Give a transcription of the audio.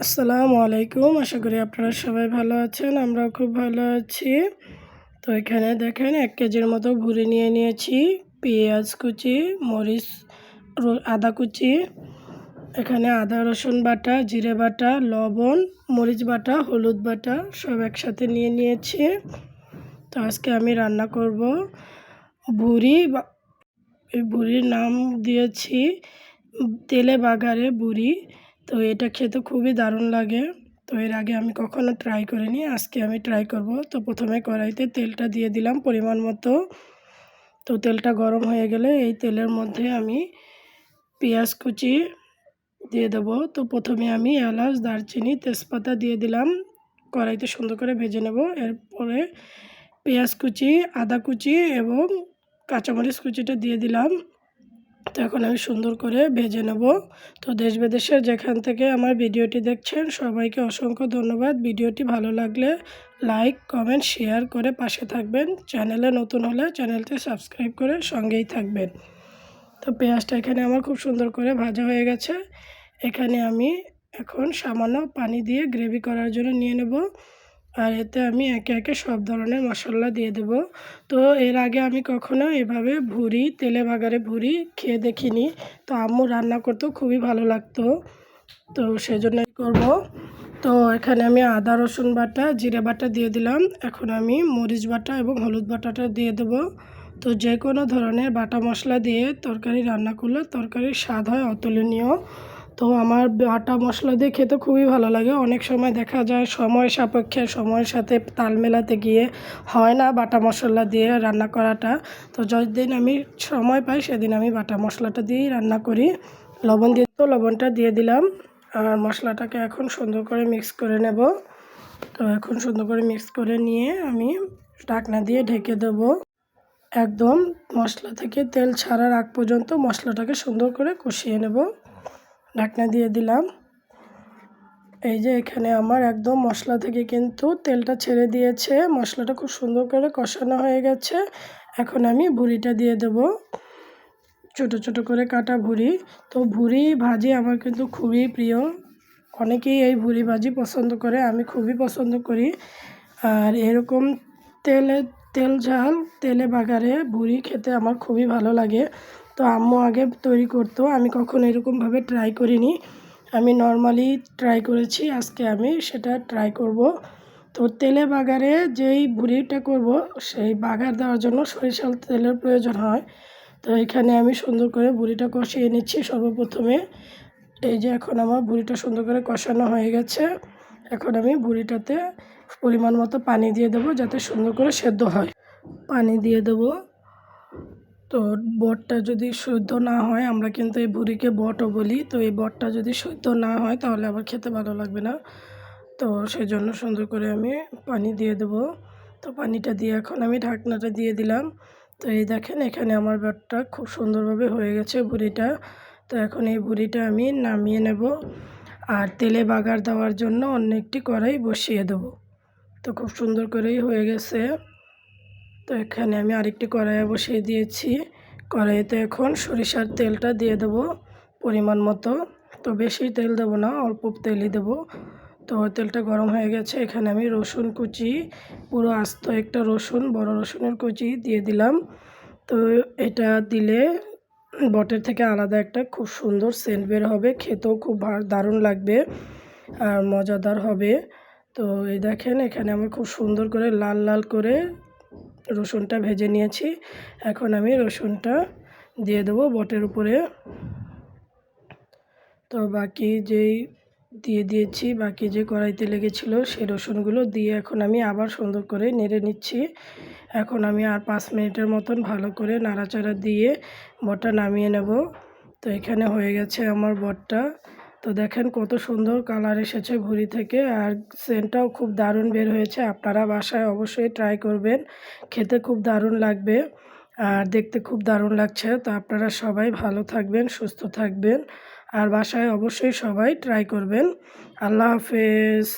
আসসালামু আলাইকুম। আশা করি আপনারা সবাই ভালো আছেন, আমরাও খুব ভালো আছি। তো এখানে দেখেন এক কেজির মতো ভুড়ি নিয়ে নিয়েছি, পেঁয়াজ কুচি, মরিচ আদা কুচি, এখানে আদা, রসুন বাটা, জিরে বাটা, লবণ, মরিচ বাটা, হলুদ বাটা সব একসাথে নিয়ে নিয়েছি। তো আজকে আমি রান্না করব ভুড়ি বা- বুড়ির নাম দিয়েছি তেলে বাগারে বুড়ি। তো এটা খেতে খুবই দারুণ লাগে। তো এর আগে আমি কখনো ট্রাই করিনি, আজকে আমি ট্রাই করব। তো প্রথমে কড়াইতে তেলটা দিয়ে দিলাম পরিমাণ মতো। তো তেলটা গরম হয়ে গেলে এই তেলের মধ্যে আমি পেঁয়াজ কুচি দিয়ে দেবো। তো প্রথমে আমি এলাচ, দারচিনি, তেজপাতা দিয়ে দিলাম। কড়াইতে সুন্দর করে ভেজে নেব। এরপরে পেঁয়াজ কুচি, আদা কুচি এবং কাঁচামরিচ কুচিটা দিয়ে দিলাম। তো এখন আমি সুন্দর করে ভেজে নেব। তো দেশ বিদেশের যেখান থেকে আমার ভিডিওটি দেখছেন, সবাইকে অসংখ্য ধন্যবাদ। ভিডিওটি ভালো লাগলে লাইক, কমেন্ট, শেয়ার করে পাশে থাকবেন। চ্যানেলে নতুন হলে চ্যানেলটি সাবস্ক্রাইব করে সঙ্গেই থাকবেন। তো পেঁয়াজটা এখানে আমার খুব সুন্দর করে ভাজা হয়ে গেছে। এখানে আমি এখন সামান্য পানি দিয়ে গ্রেভি করার জন্য নিয়ে নেব। আর এতে আমি একে একে সব ধরনের মশলা দিয়ে দেব। তো এর আগে আমি কখনো এভাবে ভুড়ি, তেলে বাগারে ভুড়ি খেয়ে দেখিনি। তো আম্মু রান্না করতেও খুবই ভালো লাগতো। তো সেজন্যই করব। তো এখানে আমি আদা, রসুন বাটা, জিরে বাটা দিয়ে দিলাম। এখন আমি মরিচ বাটা এবং হলুদ বাটাটা দিয়ে দেব। তো যে কোনো ধরনের বাটা মশলা দিয়ে তরকারি রান্না করলে তরকারির স্বাদ হয় অতুলনীয়। তো আমার বাটা মশলা দিয়ে খেতে খুবই ভালো লাগে। অনেক সময় দেখা যায় সময় সাপেক্ষে সময়ের সাথে তাল মেলাতে গিয়ে হয় না বাটা মশলা দিয়ে রান্না করাটা। তো যেদিন আমি সময় পাই সেদিন আমি বাটা মশলাটা দিয়েই রান্না করি। লবণ দিয়ে তো লবণটা দিয়ে দিলাম। আর মশলাটাকে এখন সুন্দর করে মিক্স করে নেব। তো এখন সুন্দর করে মিক্স করে নিয়ে আমি ঢাকনা দিয়ে ঢেকে দেবো। একদম মশলা থেকে তেল ছাড়ার আগ পর্যন্ত মশলাটাকে সুন্দর করে কষিয়ে নেব। ঢাকনা দিয়ে দিলাম। এই যে এখানে আমার একদম মশলা থেকে কিন্তু তেলটা ছেড়ে দিয়েছে। মশলাটা খুব সুন্দর করে কষানো হয়ে গেছে। এখন আমি ভুড়িটা দিয়ে দেব। ছোট ছোট করে কাটা ভুড়ি। তো ভুড়ি ভাজি আমার কিন্তু খুবই প্রিয়। অনেকেই এই ভুড়ি ভাজি পছন্দ করে, আমি খুবই পছন্দ করি। আর এরকম তেলে, তেল ঝাল, তেলে বাগারে ভুড়ি খেতে আমার খুবই ভালো লাগে। তো আম্মু আগে তৈরি করতো। আমি কখনো এরকমভাবে ট্রাই করিনি। আমি নর্মালি ট্রাই করেছি, আজকে আমি সেটা ট্রাই করব। তো তেলে বাগারে যেই ভুড়িটা করব, সেই বাগার দেওয়ার জন্য সরিষার তেলের প্রয়োজন হয়। তো এখানে আমি সুন্দর করে বুড়িটা কষিয়ে নিচ্ছি সর্বপ্রথমে। এই যে এখন আমার বুড়িটা সুন্দর করে কষানো হয়ে গেছে। এখন আমি বুড়িটাতে পরিমাণ মতো পানি দিয়ে দেবো যাতে সুন্দর করে সেদ্ধ হয়। পানি দিয়ে দেবো। তো বটটা যদি শুদ্ধ না হয়, আমরা কিন্তু এই বুড়িকে বটও বলি। তো এই বটটা যদি শুদ্ধ না হয়, তাহলে আবার খেতে ভালো লাগবে না। তো সেই জন্য সুন্দর করে আমি পানি দিয়ে দেবো। তো পানিটা দিয়ে এখন আমি ঢাকনাটা দিয়ে দিলাম। তো এই দেখেন, এখানে আমার বটটা খুব সুন্দরভাবে হয়ে গেছে বুড়িটা। তো এখন এই বুড়িটা আমি নামিয়ে নেব। আর তেলে বাগার দেওয়ার জন্য অন্য একটি কড়াই বসিয়ে দেবো। তো খুব সুন্দর করেই হয়ে গেছে। তো এখানে আমি আরেকটি কড়াইয়ে বসিয়ে দিয়েছি। কড়াইতে এখন সরিষার তেলটা দিয়ে দেব পরিমাণ মতো। তো বেশি তেল দেবো না, অল্প তেলই দেবো। তো তেলটা গরম হয়ে গেছে, এখানে আমি রসুন কুচি, পুরো আস্ত একটা রসুন, বড় রসুনের কুচি দিয়ে দিলাম। তো এটা দিলে বটের থেকে আলাদা একটা খুব সুন্দর সেন্ট বের হবে, খেতেও খুব দারুণ লাগবে আর মজাদার হবে। তো এই দেখেন, এখানে আমার খুব সুন্দর করে লাল লাল করে রসুনটা ভেজে নিয়েছি। এখন আমি রসুনটা দিয়ে দেবো বটের উপরে। তো বাকি যেই দিয়ে দিয়েছি, বাকি যে কড়াইতে লেগেছিল সেই রসুনগুলো দিয়ে এখন আমি আবার সুন্দর করে নেড়ে নিচ্ছি। এখন আমি আর পাঁচ মিনিটের মতন ভালো করে নাড়াচাড়া দিয়ে বটটা নামিয়ে নেব। তো এখানে হয়ে গেছে আমার বটটা। তো দেখেন কত সুন্দর কালার এসেছে ঘুড়ি থেকে আর সেন্টটাও খুব দারুণ বের হয়েছে। আপনারা বাসায় অবশ্যই ট্রাই করবেন। খেতে খুব দারুণ লাগবে আর দেখতে খুব দারুণ লাগছে। তো আপনারা সবাই ভালো থাকবেন, সুস্থ থাকবেন আর বাসায় অবশ্যই সবাই ট্রাই করবেন। আল্লাহ হাফেজ।